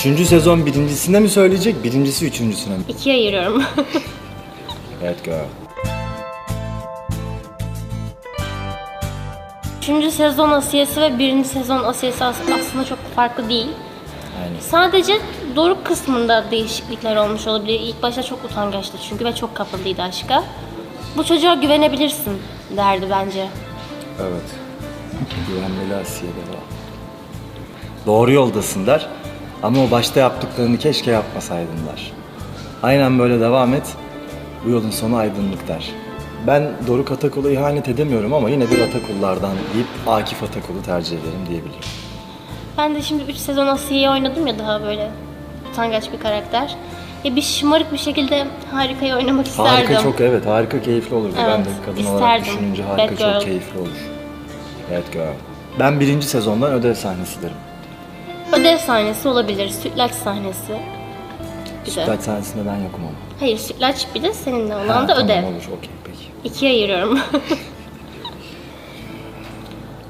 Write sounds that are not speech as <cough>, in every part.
Üçüncü sezon birincisine mi söyleyecek, birincisi üçüncüsüne mi? İkiye ayırıyorum. Evet girl. Üçüncü sezon Asiyesi ve birinci sezon Asiyesi as- aslında çok farklı değil. Aynen. Sadece Doruk kısmında değişiklikler olmuş olabilir. İlk başta çok utangaçtı çünkü ve çok kapalıydı aşka. Bu çocuğa güvenebilirsin derdi bence. Evet. Güvenmeli Asiye de var. Doğru yoldasın der. Ama o başta yaptıklarını keşke yapmasaydın der. Aynen böyle devam et. Bu yolun sonu aydınlık der. Ben Doruk Atakul'a ihanet edemiyorum ama yine bir Atakullardan deyip Akif Atakul'u tercih ederim diyebilirim. Ben de şimdi 3 sezon Asiye'yi oynadım ya daha böyle utangaç bir karakter. Ya bir şımarık bir şekilde harikayı oynamak isterdim. Harika çok evet harika keyifli olurdu. ben Evet, de kadın olarak isterdim. düşününce harika Bad girl. çok keyifli olur. Evet girl. Ben birinci sezondan ödev sahnesi derim. Ödev sahnesi olabilir, sütlaç sahnesi. Bir de. Sütlaç sahnesinde ben yokum ama. Hayır sütlaç bir de seninle olan Ha, da tamam, ödev. olur okey peki. İkiye ayırıyorum. <laughs>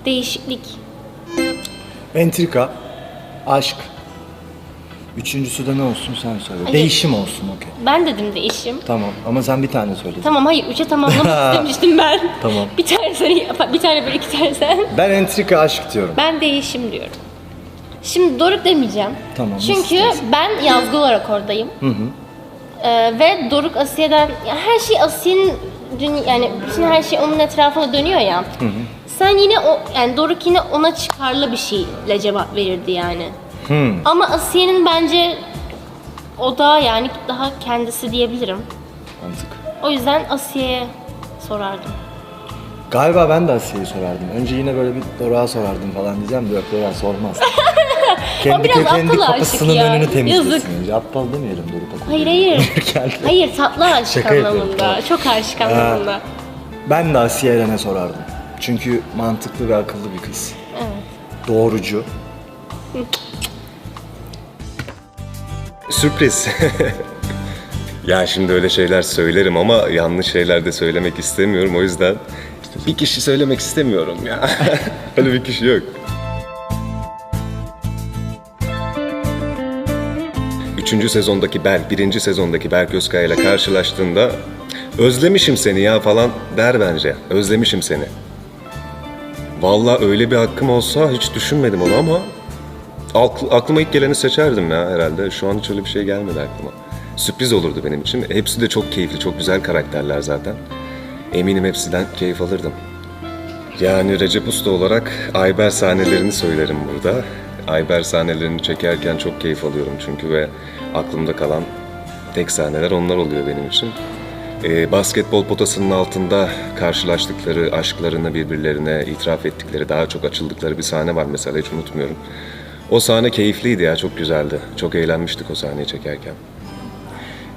Değişiklik. Entrika, aşk. Üçüncüsü de ne olsun sen söyle. Hayır. Değişim olsun okey. Ben dedim değişim. Tamam ama sen bir tane söyledin. Tamam hayır üçe tamamlamak <laughs> istemiştim ben. Tamam. Bir tane sen bir tane böyle iki tane sen. Ben entrika aşk diyorum. Ben değişim diyorum. Şimdi Doruk demeyeceğim. Tamam, Çünkü istersen. ben yazgı olarak oradayım. Hı hı. Ee, ve Doruk Asiye'den ya her şey Asiye'nin yani bütün her şey onun etrafına dönüyor ya. Sen yine o yani Doruk yine ona çıkarlı bir şeyle cevap verirdi yani. Hı. Ama Asiye'nin bence o da yani daha kendisi diyebilirim. Mantık. O yüzden Asiye'ye sorardım. Galiba ben de Asiye'yi sorardım. Önce yine böyle bir Doruk'a sorardım falan diyeceğim de yok Doruk'a sormaz. <laughs> kendi biraz kendi aptal aşık kapısının ya. önünü temizlesin. Yazık. Önce aptal demeyelim Doruk'a. Hayır hayır. <laughs> Hayır tatlı aşk Şaka anlamında. tamam. Çok aşık anlamında. Ben de Asiye Eren'e sorardım. Çünkü mantıklı ve akıllı bir kız. Evet. Doğrucu. Sürpriz. <laughs> ya şimdi öyle şeyler söylerim ama yanlış şeyler de söylemek istemiyorum. O yüzden bir kişi söylemek istemiyorum ya. <laughs> öyle bir kişi yok. Üçüncü sezondaki Berk, birinci sezondaki Berk Özkaya ile karşılaştığında özlemişim seni ya falan der bence. Özlemişim seni. Vallahi öyle bir hakkım olsa hiç düşünmedim onu ama Akl- aklıma ilk geleni seçerdim ya herhalde. Şu an hiç öyle bir şey gelmedi aklıma. Sürpriz olurdu benim için. Hepsi de çok keyifli, çok güzel karakterler zaten. Eminim hepsinden keyif alırdım. Yani Recep Usta olarak Ayber sahnelerini söylerim burada. Ayber sahnelerini çekerken çok keyif alıyorum çünkü ve aklımda kalan tek sahneler onlar oluyor benim için. Ee, basketbol potasının altında karşılaştıkları, aşklarını birbirlerine itiraf ettikleri, daha çok açıldıkları bir sahne var mesela hiç unutmuyorum. O sahne keyifliydi ya, çok güzeldi. Çok eğlenmiştik o sahneyi çekerken.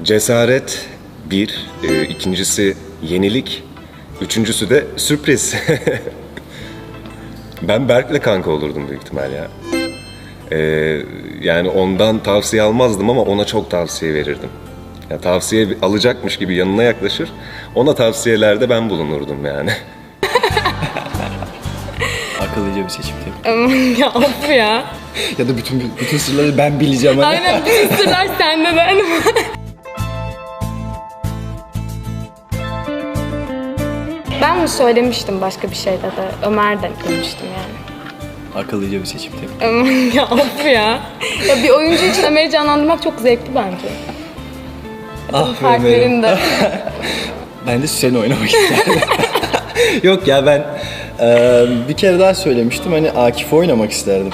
Cesaret bir, e, ikincisi yenilik, üçüncüsü de sürpriz. <laughs> ben Berk'le kanka olurdum büyük ihtimal ya. Ee, yani ondan tavsiye almazdım ama ona çok tavsiye verirdim. Ya tavsiye alacakmış gibi yanına yaklaşır. Ona tavsiyelerde ben bulunurdum yani. <laughs> Akıllıca bir seçim <laughs> ya of ya. ya da bütün bütün sırları ben bileceğim. hani. Aynen bütün sırlar <laughs> sende ben. ben mi söylemiştim başka bir şeyde de Ömer de demiştim yani. Akıllıca bir seçim tabii. <laughs> ya of ya. Ya bir oyuncu için Ömer'i canlandırmak çok zevkli bence. Ah be Partnerinde. <laughs> Ben de Süsen'i oynamak isterdim. <laughs> Yok ya ben e, bir kere daha söylemiştim hani Akif'i oynamak isterdim.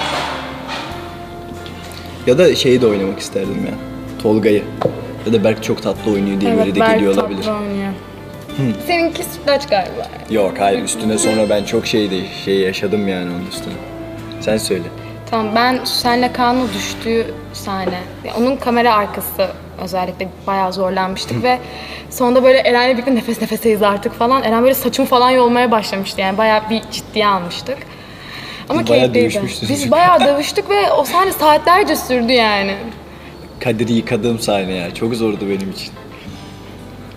Ya da şeyi de oynamak isterdim ya. Tolga'yı. Ya da Berk çok tatlı oynuyor diye böyle de Berk geliyor tatlı olabilir. oynuyor. Seninki sütlaç galiba. Yok hayır üstüne sonra ben çok şeydi şey yaşadım yani onun üstüne. Sen söyle. Tamam ben Süsen'le Kaan'ın düştüğü sahne. Ya Onun kamera arkası özellikle bayağı zorlanmıştık ve sonunda böyle Eren'le birlikte nefes nefeseyiz artık falan. Eren böyle saçım falan yolmaya başlamıştı yani bayağı bir ciddiye almıştık. Ama bayağı keyifliydi. Biz bayağı <laughs> dövüştük ve o sahne saatlerce sürdü yani. Kadir'i yıkadığım sahne ya. Çok zordu benim için.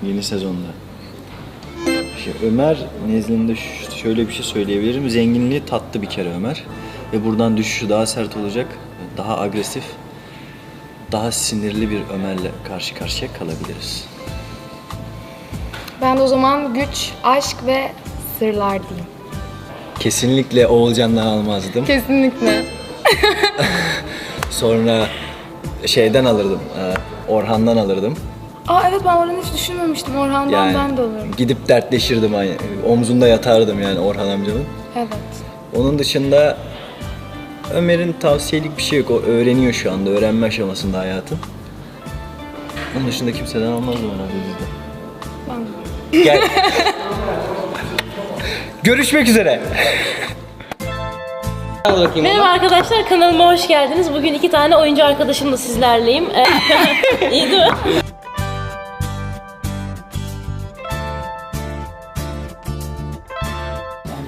Yeni sezonda. Şey, Ömer nezdinde şöyle bir şey söyleyebilirim. Zenginliği tattı bir kere Ömer. Ve buradan düşüşü daha sert olacak. Daha agresif. daha sinirli bir Ömer'le karşı karşıya kalabiliriz. Ben o zaman güç, aşk ve sırlar diyeyim. Kesinlikle Oğulcan'dan almazdım. Kesinlikle. <laughs> Sonra şeyden alırdım, e, Orhan'dan alırdım. Aa evet ben Orhan'ı hiç düşünmemiştim. Orhan'dan Yani ben de alırım. gidip dertleşirdim, hani, omzunda yatardım yani Orhan amcamın. Evet. Onun dışında Ömer'in tavsiyelik bir şey yok. O öğreniyor şu anda. Öğrenme aşamasında hayatın. Onun dışında kimseden almazdım herhalde bizde. Ben de. Gel. Görüşmek üzere. Merhaba arkadaşlar kanalıma hoş geldiniz. Bugün iki tane oyuncu arkadaşımla sizlerleyim. <laughs> İyi değil mi?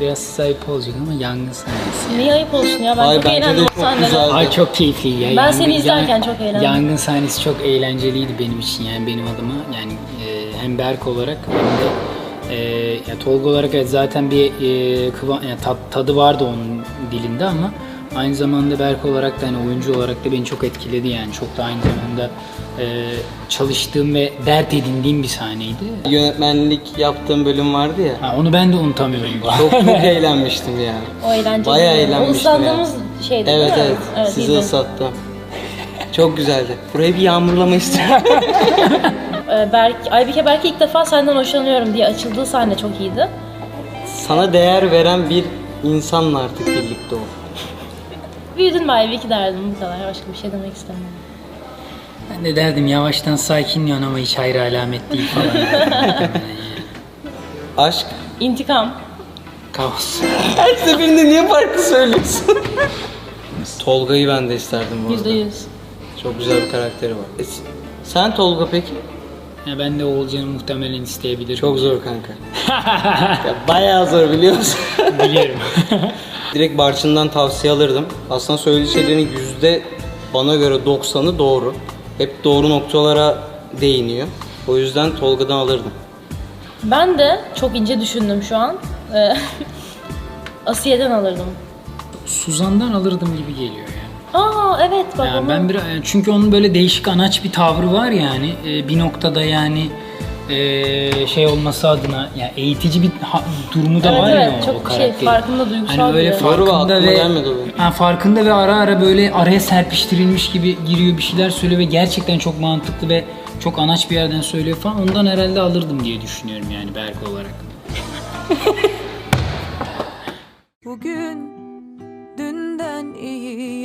Biraz sayıp olacak ama yangın sahnesi. Niye ayıp olsun ya? Ben Ay, çok bence de eğlendim o çok sahnede. güzeldi. Ay çok keyifli ya. Ben seni izlerken çok eğlendim. Yangın sahnesi çok eğlenceliydi benim için yani benim adıma. Yani e, hem Berk olarak hem de e, ya Tolga olarak evet zaten bir e, kıva, yani tat- tadı vardı onun dilinde ama aynı zamanda Berk olarak da hani oyuncu olarak da beni çok etkiledi yani. Çok da aynı zamanda e, çalıştığım ve dert edindiğim bir sahneydi. Yönetmenlik yaptığım bölüm vardı ya. Ha, onu ben de unutamıyorum bu arada. Çok çok <laughs> eğlenmiştim ya. O eğlenceli. Bayağı O eğlenmiştim ıslandığımız şeydi Evet değil mi? evet. Sizi iyiydi. ıslattım. Çok güzeldi. Burayı bir yağmurlama istiyorum. <laughs> Ee, Berk, Aybike belki ilk defa senden hoşlanıyorum diye açıldığı sahne çok iyiydi. Sana değer veren bir insanla artık birlikte ol. Büyüdün be Aybike derdim bu kadar. Başka bir şey demek istemiyorum. Ben de derdim yavaştan sakinliyorsun ama hiç hayra alamet değil falan. <laughs> Aşk. İntikam. Kaos. <laughs> Her seferinde niye farklı söylüyorsun? Tolga'yı ben de isterdim bu Yüzde arada. yüz. Çok güzel bir karakteri var. E, sen Tolga peki? Ya ben de Oğulcan'ı muhtemelen isteyebilirim. Çok zor kanka. <laughs> ya bayağı zor biliyor musun? <laughs> biliyorum. <laughs> Direkt Barçın'dan tavsiye alırdım. Aslında söylediği şeylerin yüzde bana göre 90'ı doğru. Hep doğru noktalara değiniyor. O yüzden Tolga'dan alırdım. Ben de çok ince düşündüm şu an. Ee, Asiye'den alırdım. Suzan'dan alırdım gibi geliyor. Aa evet bak Yani onu- ben bir çünkü onun böyle değişik anaç bir tavrı var yani Ee, bir noktada yani ee, şey olması adına yani eğitici bir ha- durumu da Evet, var ya evet, o, çok o şey, karakterin. farkında, duygusal hani böyle Doğru, farkında aklıma ve gelmedi o ha, farkında ve ara ara böyle araya serpiştirilmiş gibi giriyor bir şeyler söylüyor ve gerçekten çok mantıklı ve çok anaç bir yerden söylüyor falan ondan herhalde alırdım diye düşünüyorum yani Berk olarak. Bugün